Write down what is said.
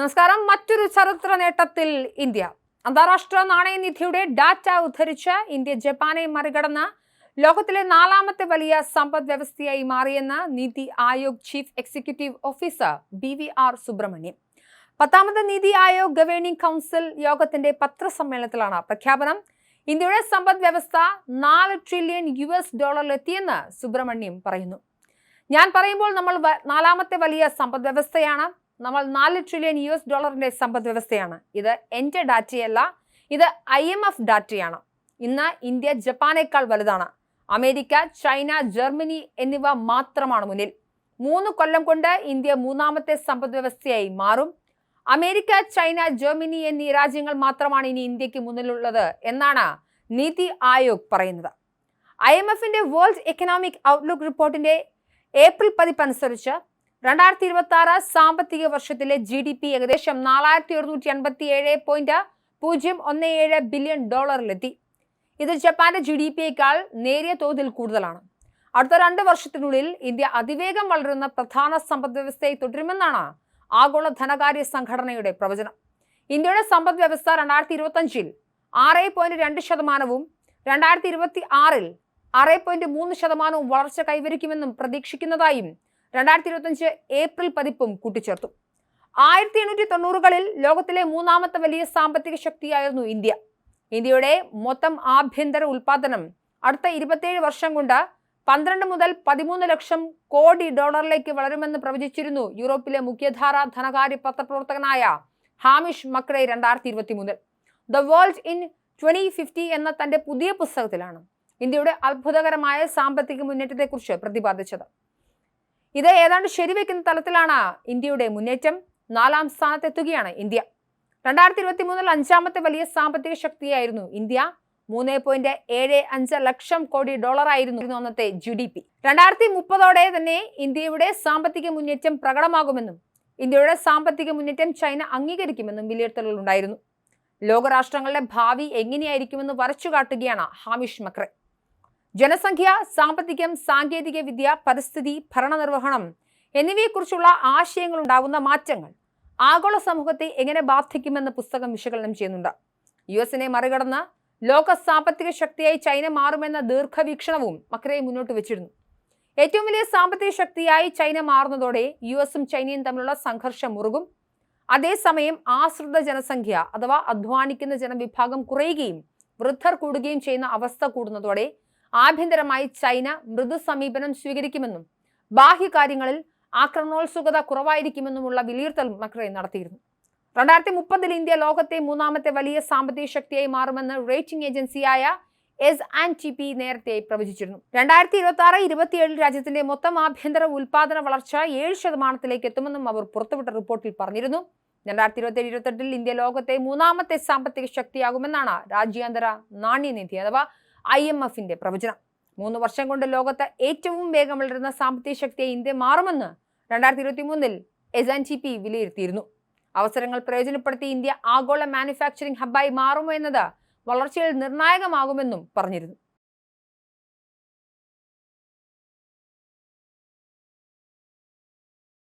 നമസ്കാരം. മറ്റൊരു ചരിത്ര നേട്ടത്തിൽ ഇന്ത്യ. അന്താരാഷ്ട്ര നാണയനിധിയുടെ ഡാറ്റ ഉദ്ധരിച്ച് ഇന്ത്യ ജപ്പാനെ മറികടന്ന് ലോകത്തിലെ നാലാമത്തെ വലിയ സമ്പദ് വ്യവസ്ഥയായി മാറിയെന്ന് NITI Aayog chief executive officer B V R Subrahmanyam. പത്താമത് നീതി ആയോഗ് ഗവേണിംഗ് കൗൺസിൽ യോഗത്തിന്റെ പത്രസമ്മേളനത്തിലാണ് പ്രഖ്യാപനം. ഇന്ത്യയുടെ സമ്പദ് വ്യവസ്ഥ നാല് ട്രില്യൺ യു എസ് ഡോളറിലെത്തിയെന്ന് സുബ്രഹ്മണ്യം പറയുന്നു. ഞാൻ പറയുമ്പോൾ നമ്മൾ നാലാമത്തെ വലിയ സമ്പദ് വ്യവസ്ഥയാണ്. നമ്മൾ നാല് ട്രില്യൺ യു എസ് ഡോളറിന്റെ സമ്പദ് വ്യവസ്ഥയാണ്. ഇത് എന്റെ ഡാറ്റയല്ല ഇത് ഐ എം എഫ് ഡാറ്റയാണ്. ഇന്ന് ഇന്ത്യ ജപ്പാനേക്കാൾ വലുതാണ്. അമേരിക്ക ചൈന ജർമ്മനി എന്നിവ മാത്രമാണ് മുന്നിൽ. മൂന്ന് കൊല്ലം കൊണ്ട് ഇന്ത്യ മൂന്നാമത്തെ സമ്പദ് വ്യവസ്ഥയായി മാറും. അമേരിക്ക ചൈന ജർമ്മനി എന്നീ രാജ്യങ്ങൾ മാത്രമാണ് ഇനി ഇന്ത്യയ്ക്ക് മുന്നിലുള്ളത് എന്നാണ് നീതി ആയോഗ് പറയുന്നത്. ഐ എം എഫിന്റെ വേൾഡ് എക്കണോമിക് ഔട്ട്ലുക്ക് റിപ്പോർട്ടിന്റെ ഏപ്രിൽ പതിപ്പ് അനുസരിച്ച് രണ്ടായിരത്തി ഇരുപത്തി ആറ് സാമ്പത്തിക വർഷത്തിലെ ജി ഡി പി ഏകദേശം നാലായിരത്തി ഒരുന്നൂറ്റി അൻപത്തി ഏഴ് പോയിന്റ് പൂജ്യം ഒന്ന് ഏഴ് ബില്യൺ ഡോളറിലെത്തി ഇത് ജപ്പാന്റെ ജി ഡി പിയേക്കാൾ നേരിയ തോതിൽ കൂടുതലാണ്. അടുത്ത രണ്ട് വർഷത്തിനുള്ളിൽ ഇന്ത്യ അതിവേഗം വളരുന്ന പ്രധാന സമ്പദ് വ്യവസ്ഥയെ തുടരുമെന്നാണ് ആഗോള ധനകാര്യ സംഘടനയുടെ പ്രവചനം. ഇന്ത്യയുടെ സമ്പദ് വ്യവസ്ഥ രണ്ടായിരത്തി ഇരുപത്തഞ്ചിൽ ആറ് പോയിന്റ് രണ്ട് ശതമാനവും രണ്ടായിരത്തി ഇരുപത്തി ആറിൽ ആറ് പോയിന്റ് മൂന്ന് ശതമാനവും വളർച്ച കൈവരിക്കുമെന്നും പ്രതീക്ഷിക്കുന്നതായും രണ്ടായിരത്തി ഇരുപത്തഞ്ച് ഏപ്രിൽ പതിപ്പും കൂട്ടിച്ചേർത്തു. ആയിരത്തി എണ്ണൂറ്റി തൊണ്ണൂറുകളിൽ ലോകത്തിലെ മൂന്നാമത്തെ വലിയ സാമ്പത്തിക ശക്തിയായിരുന്നു ഇന്ത്യ. ഇന്ത്യയുടെ മൊത്തം ആഭ്യന്തര ഉൽപാദനം അടുത്ത ഇരുപത്തിയേഴ് വർഷം കൊണ്ട് പന്ത്രണ്ട് മുതൽ പതിമൂന്ന് ലക്ഷം കോടി ഡോളറിലേക്ക് വളരുമെന്ന് പ്രവചിച്ചിരുന്നു യൂറോപ്പിലെ മുഖ്യധാര ധനകാര്യ പത്രപ്രവർത്തകനായ ഹാമിഷ് മക്രേ രണ്ടായിരത്തി ഇരുപത്തി മൂന്നിൽ the world in twenty fifty എന്ന തന്റെ പുതിയ പുസ്തകത്തിലാണ് ഇന്ത്യയുടെ അത്ഭുതകരമായ സാമ്പത്തിക മുന്നേറ്റത്തെക്കുറിച്ച് പ്രതിപാദിച്ചത്. ഇത് ഏതാണ്ട് ശരിവെക്കുന്ന തലത്തിലാണ് ഇന്ത്യയുടെ മുന്നേറ്റം. നാലാം സ്ഥാനത്തെത്തുകയാണ് ഇന്ത്യ. രണ്ടായിരത്തി ഇരുപത്തി മൂന്നിൽ അഞ്ചാമത്തെ വലിയ സാമ്പത്തിക ശക്തിയായിരുന്നു ഇന്ത്യ. മൂന്ന് പോയിന്റ് ഏഴ് അഞ്ച് ലക്ഷം കോടി ഡോളർ ആയിരുന്നു അന്നത്തെ ജി ഡി പി രണ്ടായിരത്തി മുപ്പതോടെ തന്നെ ഇന്ത്യയുടെ സാമ്പത്തിക മുന്നേറ്റം പ്രകടമാകുമെന്നും ഇന്ത്യയുടെ സാമ്പത്തിക മുന്നേറ്റം ചൈന അംഗീകരിക്കുമെന്നും വിലയിരുത്തലുകൾ ഉണ്ടായിരുന്നു ലോകരാഷ്ട്രങ്ങളുടെ ഭാവി എങ്ങനെയായിരിക്കുമെന്ന് വരച്ചു കാട്ടുകയാണ് ഹാമിഷ് മക്രെ. ജനസംഖ്യ സാമ്പത്തികം സാങ്കേതിക വിദ്യ പരിസ്ഥിതി ഭരണനിർവഹണം എന്നിവയെക്കുറിച്ചുള്ള ആശയങ്ങൾ ഉണ്ടാവുന്ന മാറ്റങ്ങൾ ആഗോള സമൂഹത്തെ എങ്ങനെ ബാധിക്കുമെന്ന് പുസ്തകം വിശകലനം ചെയ്യുന്നുണ്ട്. യു എസിനെ മറികടന്ന് ലോക സാമ്പത്തിക ശക്തിയായി ചൈന മാറുമെന്ന ദീർഘവീക്ഷണവും മക്രെ മുന്നോട്ട് വെച്ചിരുന്നു. ഏറ്റവും വലിയ സാമ്പത്തിക ശക്തിയായി ചൈന മാറുന്നതോടെ യു എസും ചൈനയും തമ്മിലുള്ള സംഘർഷം മുറുകും. അതേസമയം ആശ്രിത ജനസംഖ്യ അഥവാ അധ്വാനിക്കുന്ന ജനവിഭാഗം കുറയുകയും വൃദ്ധർ കൂടുകയും ചെയ്യുന്ന അവസ്ഥ കൂടുന്നതോടെ ആഭ്യന്തരമായി ചൈന മൃദു സമീപനം സ്വീകരിക്കുമെന്നും ബാഹ്യകാര്യങ്ങളിൽ ആക്രമണോത്സുകത കുറവായിരിക്കുമെന്നുമുള്ള വിലയിരുത്തൽ മക്രെ നടത്തിയിരുന്നു. രണ്ടായിരത്തി മുപ്പതിൽ ഇന്ത്യ ലോകത്തെ മൂന്നാമത്തെ വലിയ സാമ്പത്തിക ശക്തിയായി മാറുമെന്ന് റേറ്റിംഗ് ഏജൻസിയായ എസ് ആൻഡ് ടി പി നേരത്തെ പ്രവചിച്ചിരുന്നു. രണ്ടായിരത്തി ഇരുപത്തി ആറ് ഇരുപത്തിയേഴിൽ രാജ്യത്തിന്റെ മൊത്തം ആഭ്യന്തര ഉൽപാദന വളർച്ച ഏഴ് ശതമാനത്തിലേക്ക് എത്തുമെന്നും അവർ പുറത്തുവിട്ട റിപ്പോർട്ടിൽ പറഞ്ഞിരുന്നു. രണ്ടായിരത്തി ഇരുപത്തി ഇരുപത്തെട്ടിൽ ഇന്ത്യ ലോകത്തെ മൂന്നാമത്തെ സാമ്പത്തിക ശക്തിയാകുമെന്നാണ് രാജ്യാന്തര നാണ്യനിധി അഥവാ ഐ എം എഫിന്റെ പ്രവചനം. മൂന്ന് വർഷം കൊണ്ട് ലോകത്ത് ഏറ്റവും വേഗം വളരുന്ന സാമ്പത്തിക ശക്തിയെ ഇന്ത്യ മാറുമെന്ന് രണ്ടായിരത്തി ഇരുപത്തി മൂന്നിൽ എസ് എൻ ജി പി വിലയിരുത്തിയിരുന്നു. അവസരങ്ങൾ പ്രയോജനപ്പെടുത്തി ഇന്ത്യ ആഗോള മാനുഫാക്ചറിംഗ് ഹബ്ബായി മാറുമോ എന്നത് വളർച്ചയിൽ നിർണായകമാകുമെന്നും പറഞ്ഞിരുന്നു.